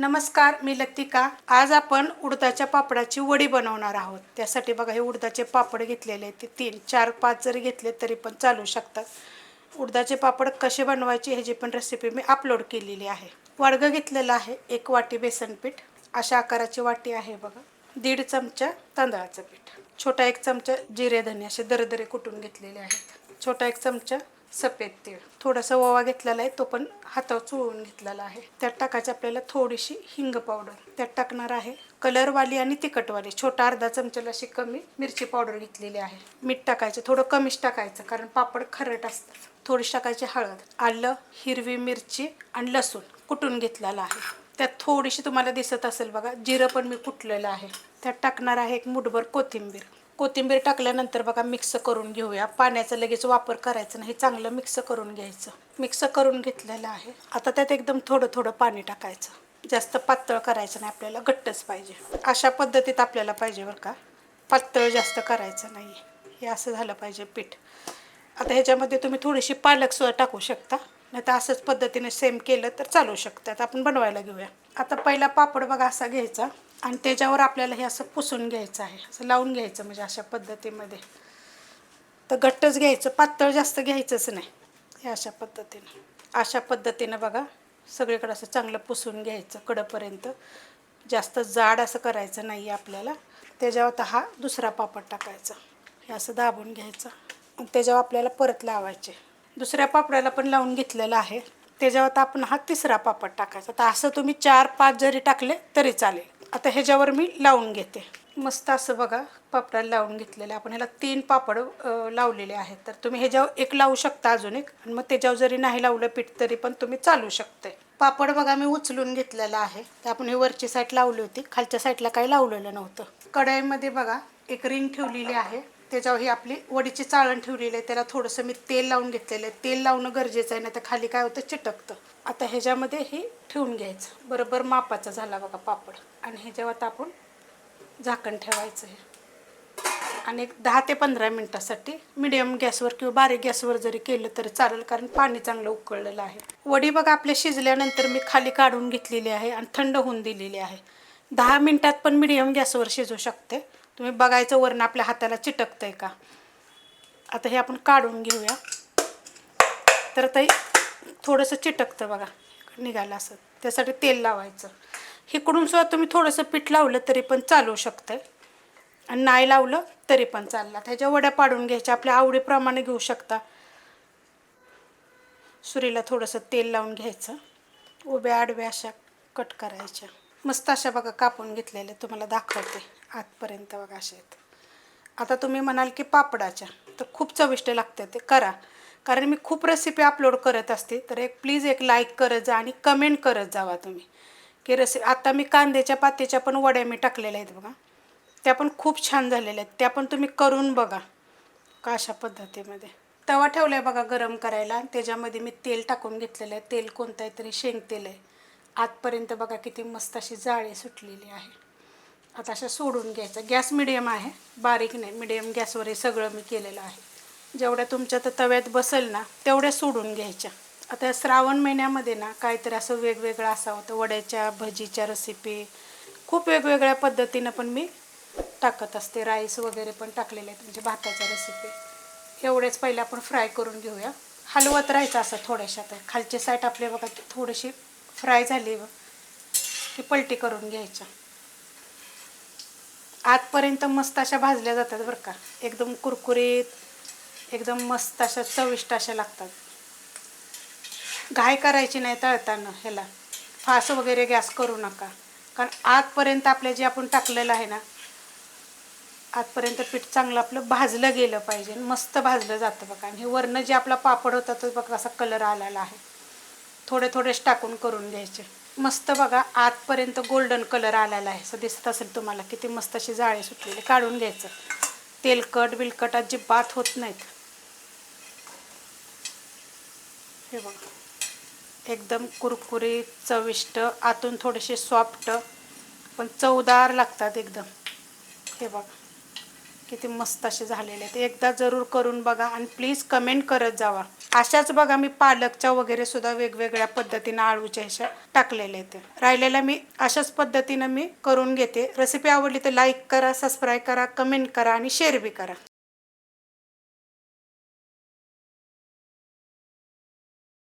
नमस्कार मी लतिका. आज आपण उडदाच्या पापडाची वडी बनवणार आहोत. त्यासाठी बघा हे उडदाचे पापड घेतलेले आहेत. ते तीन चार पाच जरी घेतले तरी पण चालू शकतात. उडदाचे पापड कसे बनवायचे ह्याची पण रेसिपी मी अपलोड केलेली आहे. वाडगं घेतलेलं आहे एक वाटी बेसन पीठ. अशा आकाराची वाटी आहे बघा. दीड चमचा तांदळाचं पीठ. छोटा एक चमचा जिरे धने असे दरदरे कुटून घेतलेले आहेत. छोटा एक चमचा सफेद तीळ. थोडासा ओवा घेतलेला आहे तो पण हातावर चोळून घेतलेला आहे. त्यात टाकायची आपल्याला थोडीशी हिंग पावडर. त्यात टाकणार आहे कलरवाली आणि तिखटवाली. छोटा अर्धा चमच्याला अशी कमी मिरची पावडर घेतलेली आहे. मीठ टाकायचं थोडं कमीच टाकायचं कारण पापड खरट असतात. थोडीशी टाकायची हळद आलं हिरवी मिरची आणि लसूण कुटून घेतलेला आहे. त्यात थोडीशी तुम्हाला दिसत असेल बघा जिरं पण मी कुटलेलं आहे. त्यात टाकणार आहे एक मुठभर कोथिंबीर. कोथिंबीर टाकल्यानंतर बघा मिक्स करून घेऊया. पाण्याचा लगेच वापर करायचा नाही चांगलं मिक्स करून घ्यायचं. मिक्स करून घेतलेलं आहे. आता त्यात एकदम थोडं थोडं पाणी टाकायचं. जास्त पातळ करायचं नाही आपल्याला घट्टच पाहिजे. अशा पद्धतीत आपल्याला पाहिजे बरं का. पातळ जास्त करायचं नाही. हे असं झालं पाहिजे पीठ. आता ह्याच्यामध्ये तुम्ही थोडीशी पालक सुद्धा टाकू शकता. नाही तर असंच पद्धतीने सेम केलं तर चालू शकतं आता आपण बनवायला घेऊया. आता पहिला पापड बघा असा घ्यायचा आणि त्याच्यावर आपल्याला हे असं पुसून घ्यायचं आहे. असं लावून घ्यायचं म्हणजे अशा पद्धतीमध्ये. तर घट्टच घ्यायचं पातळ जास्त घ्यायचंच नाही. हे अशा पद्धतीनं. अशा पद्धतीनं बघा सगळीकडं असं चांगलं पुसून घ्यायचं कडपर्यंत जास्त जाड असं करायचं नाही आहे आपल्याला. त्याच्यावर आता हा दुसरा पापड टाकायचा. हे असं दाबून घ्यायचं. आणि त्याच्यावर आपल्याला परत लावायचे. दुसऱ्या पापडाला पण लावून घेतलेलं आहे. त्याच्यावर आता आपण हा तिसरा पापड टाकायचा. तर असं तुम्ही चार पाच जरी टाकले तरी चालेल. आता ह्याच्यावर मी लावून घेते. मस्त असं बघा पापडाला लावून घेतलेलं आहे. आपण ह्याला तीन पापड लावलेले आहेत. तर तुम्ही ह्याच्यावर एक लावू शकता अजून एक. आणि मग त्याच्यावर जरी नाही लावलं पीठ तरी पण तुम्ही चालू शकते. पापड बघा मी उचलून घेतलेला आहे. तर आपण ही वरची साईड लावली होती. खालच्या साईडला काही लावलेलं नव्हतं. कढईमध्ये बघा एक रिंग ठेवलेली आहे. त्याच्यावर ही आपली वडीची चाळण ठेवलेली आहे. त्याला थोडंसं मी तेल लावून घेतलेलं आहे. तेल लावणं गरजेचं आहे नाही तर खाली काय होतं? चिटकतं. आता ह्याच्यामध्ये हे ठेवून घ्यायचं. बरोबर मापाचा झाला बघा पापड. आणि ह्याच्यावर आता आपण झाकण ठेवायचं आहे. आणि एक दहा ते पंधरा मिनटासाठी मिडियम गॅसवर किंवा बारीक गॅसवर जरी केलं तरी चालेल कारण पाणी चांगलं उकळलेलं आहे. वडी बघा आपल्या शिजल्यानंतर मी खाली काढून घेतलेली आहे आणि थंड होऊन दिलेली आहे. दहा मिनटात पण मिडियम गॅसवर शिजू शकते. तुम्ही बघायचं वरण आपल्या हाताला चिटकतंय का? आता हे आपण काढून घेऊया. तर ते थोडंसं चिटकतं बघा. निघालं असं. त्यासाठी तेल लावायचं. हिकडून सुद्धा तुम्ही थोडंसं पीठ लावलं तरी पण चालू शकतं आणि नाही लावलं तरी पण चालला. त्याच्या वड्या पाडून घ्यायच्या. आपल्या आवडीप्रमाणे घेऊ शकता. सुरीला थोडंसं तेल लावून घ्यायचं. उभ्या आडव्या अशा कट करायच्या. मस्त अशा बघा कापून घेतलेल्या. तुम्हाला दाखवते. आतपर्यंत बघा असे आहेत. आता तुम्ही म्हणाल की पापडाच्या तर खूप चविष्ट लागते ते. करा. कारण मी खूप रेसिपी अपलोड करत असते तर एक प्लीज एक लाईक करत जा आणि कमेंट करत जावा तुम्ही. की रेसिपी आता मी कांद्याच्या पातेच्या पण वड्या मी टाकलेल्या आहेत बघा. त्या पण खूप छान झालेल्या आहेत. त्या पण तुम्ही करून बघा. का अशा पद्धतीमध्ये. तवा ठेवला आहे बघा गरम करायला. आणि त्याच्यामध्ये मी तेल टाकून घेतलेलं आहे. तेल कोणतं आहे तरी शेंग तेल आहे. आतपर्यंत बघा किती मस्त अशी जाळी सुटलेली आहे. आता अशा सोडून घ्यायचं. गॅस मिडियम आहे. बारीक नाही. मिडियम गॅसवर हे सगळं मी केलेलं आहे. जेवढ्या तुमच्या तर तव्यात बसेल ना तेवढ्या सोडून घ्यायच्या. आता श्रावण महिन्यामध्ये ना काहीतरी असं वेगवेगळं असावं. तर वड्याच्या भजीच्या रेसिपी खूप वेगवेगळ्या पद्धतीनं पण मी टाकत असते. राईस वगैरे पण टाकलेले आहेत म्हणजे भाताच्या रेसिपी एवढेच पहिले आपण फ्राय करून घेऊया. हलवत राहायचं असं थोड्याशा तर. खालची साईड आपले बघा थोडीशी फ्राय झाली बघ. की पलटी करून घ्यायच्या. आतपर्यंत मस्त अशा भाजल्या जातात बरं का. एकदम कुरकुरीत एकदम मस्त अशा चविष्ट अशा लागतात. घाय करायची नाही तळताना ह्याला. फास वगैरे गॅस करू नका. कारण आतपर्यंत आपल्या जे आपण टाकलेलं आहे ना आतपर्यंत पीठ चांगलं आपलं भाजलं गेलं पाहिजे मस्त भाजलं जातं बघा. आणि हे वरनं जे आपला पापड होता तो बघा असा कलर आलेला आहे. थोडे थोडेच टाकून करून घ्यायचे. मस्त बघा आतपर्यंत गोल्डन कलर आलेला आहे. असं दिसत असेल तुम्हाला किती मस्त अशी जाळे सुटलेले. काढून घ्यायचं. तेलकट बिलकट अजिबात होत नाहीत. हे बघा. एकदम कुरकुरीत चविष्ट आतून थोडेसे सॉफ्ट पण चवदार लागतात एकदम. हे बघा. किती मस्त असे झालेले आहेत. एकदा जरूर करून बघा आणि प्लीज कमेंट करत जावा. अशाच बघा मी पालकच्या वगैरे सुद्धा वेगवेगळ्या पद्धतीनं आळूच्या ह्याच्या टाकलेल्या आहेत. राहिलेल्या मी अशाच पद्धतीनं मी करून घेते. रेसिपी आवडली तर लाईक करा सबस्क्राईब करा कमेंट करा आणि शेअर बी करा.